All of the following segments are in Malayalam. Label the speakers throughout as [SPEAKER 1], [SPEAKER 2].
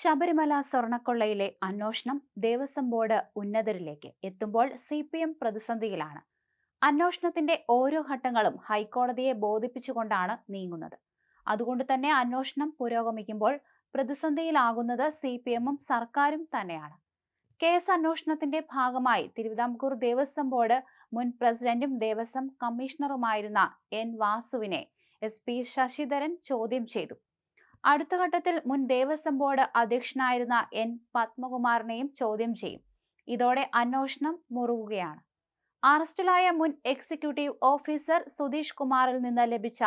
[SPEAKER 1] ശബരിമല സ്വർണക്കൊള്ളയിലെ അന്വേഷണം ദേവസ്വം ബോർഡ് ഉന്നതരിലേക്ക് എത്തുമ്പോൾ സി പി എം പ്രതിസന്ധിയിലാണ്. അന്വേഷണത്തിന്റെ ഓരോ ഘട്ടങ്ങളും ഹൈക്കോടതിയെ ബോധിപ്പിച്ചുകൊണ്ടാണ് നീങ്ങുന്നത്. അതുകൊണ്ട് തന്നെ അന്വേഷണം പുരോഗമിക്കുമ്പോൾ പ്രതിസന്ധിയിലാകുന്നത് സി പി എമ്മും സർക്കാരും തന്നെയാണ്. കേസ് അന്വേഷണത്തിന്റെ ഭാഗമായി തിരുവിതാംകൂർ ദേവസ്വം ബോർഡ് മുൻ പ്രസിഡന്റും ദേവസ്വം കമ്മീഷണറുമായിരുന്ന എൻ വാസുവിനെ എസ് പി ശശിധരൻ ചോദ്യം ചെയ്തു. അടുത്ത ഘട്ടത്തിൽ മുൻ ദേവസ്വം ബോർഡ് അധ്യക്ഷനായിരുന്ന എൻ പത്മകുമാറിനെയും ചോദ്യം ചെയ്യും. ഇതോടെ അന്വേഷണം മുറുകുകയാണ്. അറസ്റ്റിലായ മുൻ എക്സിക്യൂട്ടീവ് ഓഫീസർ സുധീഷ് കുമാറിൽ നിന്ന് ലഭിച്ച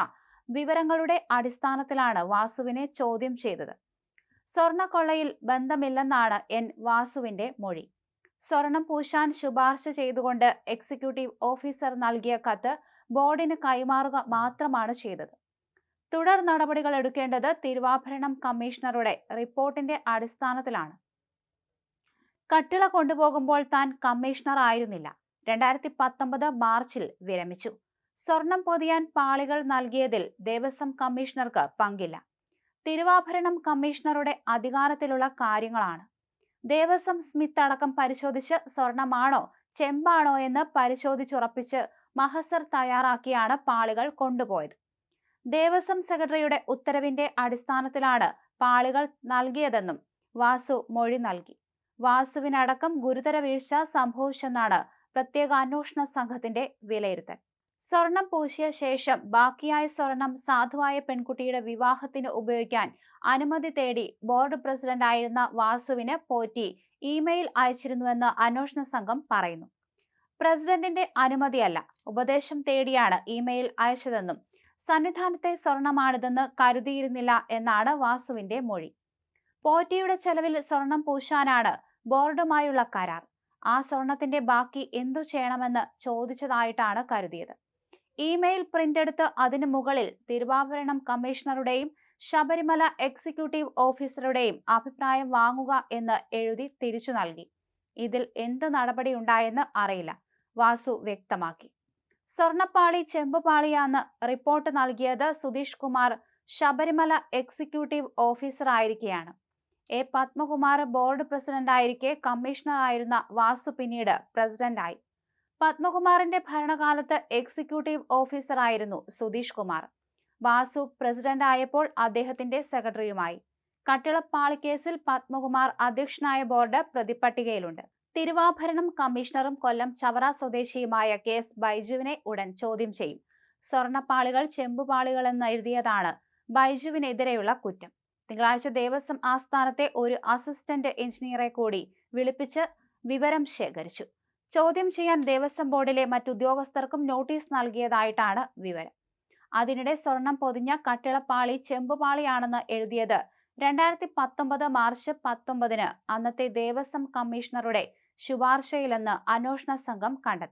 [SPEAKER 1] വിവരങ്ങളുടെ അടിസ്ഥാനത്തിലാണ് വാസുവിനെ ചോദ്യം ചെയ്തത്. സ്വർണക്കൊള്ളയിൽ ബന്ധമില്ലെന്നാണ് എൻ വാസുവിന്റെ മൊഴി. സ്വർണം പൂശാൻ ശുപാർശ ചെയ്തുകൊണ്ട് എക്സിക്യൂട്ടീവ് ഓഫീസർ നൽകിയ കത്ത് ബോർഡിന് കൈമാറുക മാത്രമാണ് ചെയ്തത്. തുടർ നടപടികൾ എടുക്കേണ്ടത് തിരുവാഭരണം കമ്മീഷണറുടെ റിപ്പോർട്ടിന്റെ അടിസ്ഥാനത്തിലാണ്. കട്ടിള കൊണ്ടുപോകുമ്പോൾ താൻ കമ്മീഷണർ ആയിരുന്നില്ല. രണ്ടായിരത്തി പത്തൊമ്പത് മാർച്ചിൽ വിരമിച്ചു. സ്വർണം പൊതിയാൻ പാളികൾ നൽകിയതിൽ ദേവസ്വം കമ്മീഷണർക്ക് പങ്കില്ല. തിരുവാഭരണം കമ്മീഷണറുടെ അധികാരത്തിലുള്ള കാര്യങ്ങളാണ്. ദേവസ്വം സ്മിത്ത് അടക്കം പരിശോധിച്ച് സ്വർണമാണോ ചെമ്പാണോ എന്ന് പരിശോധിച്ചുറപ്പിച്ച് മഹസർ തയ്യാറാക്കിയാണ് പാളികൾ കൊണ്ടുപോയത്. ദേവസ്വം സെക്രട്ടറിയുടെ ഉത്തരവിന്റെ അടിസ്ഥാനത്തിലാണ് പാളികൾ നൽകിയതെന്നും വാസു മൊഴി നൽകി. വാസുവിനടക്കം ഗുരുതര വീഴ്ച സംഭവിച്ചെന്നാണ് പ്രത്യേക അന്വേഷണ സംഘത്തിന്റെ വിലയിരുത്തൽ. സ്വർണം പൂശിയ ശേഷം ബാക്കിയായ സ്വർണം സാധുവായ പെൺകുട്ടിയുടെ വിവാഹത്തിന് ഉപയോഗിക്കാൻ അനുമതി തേടി ബോർഡ് പ്രസിഡന്റ് ആയിരുന്ന വാസുവിന് പോറ്റി ഇമെയിൽ അയച്ചിരുന്നുവെന്ന് അന്വേഷണ സംഘം പറയുന്നു. പ്രസിഡന്റിന്റെ അനുമതിയല്ല ഉപദേശം തേടിയാണ് ഇമെയിൽ അയച്ചതെന്നും സന്നിധാനത്തെ സ്വർണമാണിതെന്ന് കരുതിയിരുന്നില്ല എന്നാണ് വാസുവിന്റെ മൊഴി. പോറ്റിയുടെ ചെലവിൽ സ്വർണം പൂശാനാണ് ബോർഡുമായുള്ള കരാർ. ആ സ്വർണത്തിന്റെ ബാക്കി എന്തു ചെയ്യണമെന്ന് ചോദിച്ചതായിട്ടാണ് കരുതിയത്. ഇമെയിൽ പ്രിന്റ് എടുത്ത് അതിനു മുകളിൽ തിരുവാഭരണം കമ്മീഷണറുടെയും ശബരിമല എക്സിക്യൂട്ടീവ് ഓഫീസറുടെയും അഭിപ്രായം വാങ്ങുക എന്ന് എഴുതി തിരിച്ചു നൽകി. ഇതിൽ എന്ത് നടപടിയുണ്ടായെന്ന് അറിയില്ല. വാസു വ്യക്തമാക്കി. സ്വർണപ്പാളി ചെമ്പുപാളിയാന്ന് റിപ്പോർട്ട് നൽകിയത്. സുധീഷ് കുമാർ ശബരിമല എക്സിക്യൂട്ടീവ് ഓഫീസർ ആയിരിക്കെയാണ്. എ. പത്മകുമാർ ബോർഡ് പ്രസിഡന്റ് ആയിരിക്കെ കമ്മീഷണർ ആയിരുന്ന വാസു പിന്നീട് പ്രസിഡന്റായി. പത്മകുമാറിന്റെ ഭരണകാലത്ത് എക്സിക്യൂട്ടീവ് ഓഫീസറായിരുന്നു സുധീഷ് കുമാർ. വാസു പ്രസിഡന്റ് ആയപ്പോൾ അദ്ദേഹത്തിന്റെ സെക്രട്ടറിയുമായി. കട്ടിളപ്പാളി കേസിൽ പത്മകുമാർ അധ്യക്ഷനായ ബോർഡ് പ്രതിപട്ടികയിലുണ്ട് തിരുവാഭരണം കമ്മീഷണറും കൊല്ലം ചവറ സ്വദേശിയുമായ കെ എസ് ബൈജുവിനെ ഉടൻ ചോദ്യം ചെയ്യും. സ്വർണപ്പാളികൾ ചെമ്പുപാളികൾ എന്ന് എഴുതിയതാണ് ബൈജുവിനെതിരെയുള്ള കുറ്റം. തിങ്കളാഴ്ച ദേവസ്വം ആസ്ഥാനത്തെ ഒരു അസിസ്റ്റന്റ് എഞ്ചിനീയറെ കൂടി വിളിപ്പിച്ച് വിവരം ശേഖരിച്ചു. ചോദ്യം ചെയ്യാൻ ദേവസ്വം ബോർഡിലെ മറ്റുദ്യോഗസ്ഥർക്കും നോട്ടീസ് നൽകിയതായിട്ടാണ് വിവരം. അതിനിടെ സ്വർണം പൊതിഞ്ഞ കട്ടിളപ്പാളി ചെമ്പുപാളിയാണെന്ന് എഴുതിയത് രണ്ടായിരത്തി പത്തൊമ്പത് മാർച്ച് പത്തൊമ്പതിന് അന്നത്തെ ദേവസ്വം കമ്മീഷണറുടെ ശുപാർശയിലെന്ന് അന്വേഷണ സംഘം കണ്ടെത്തി.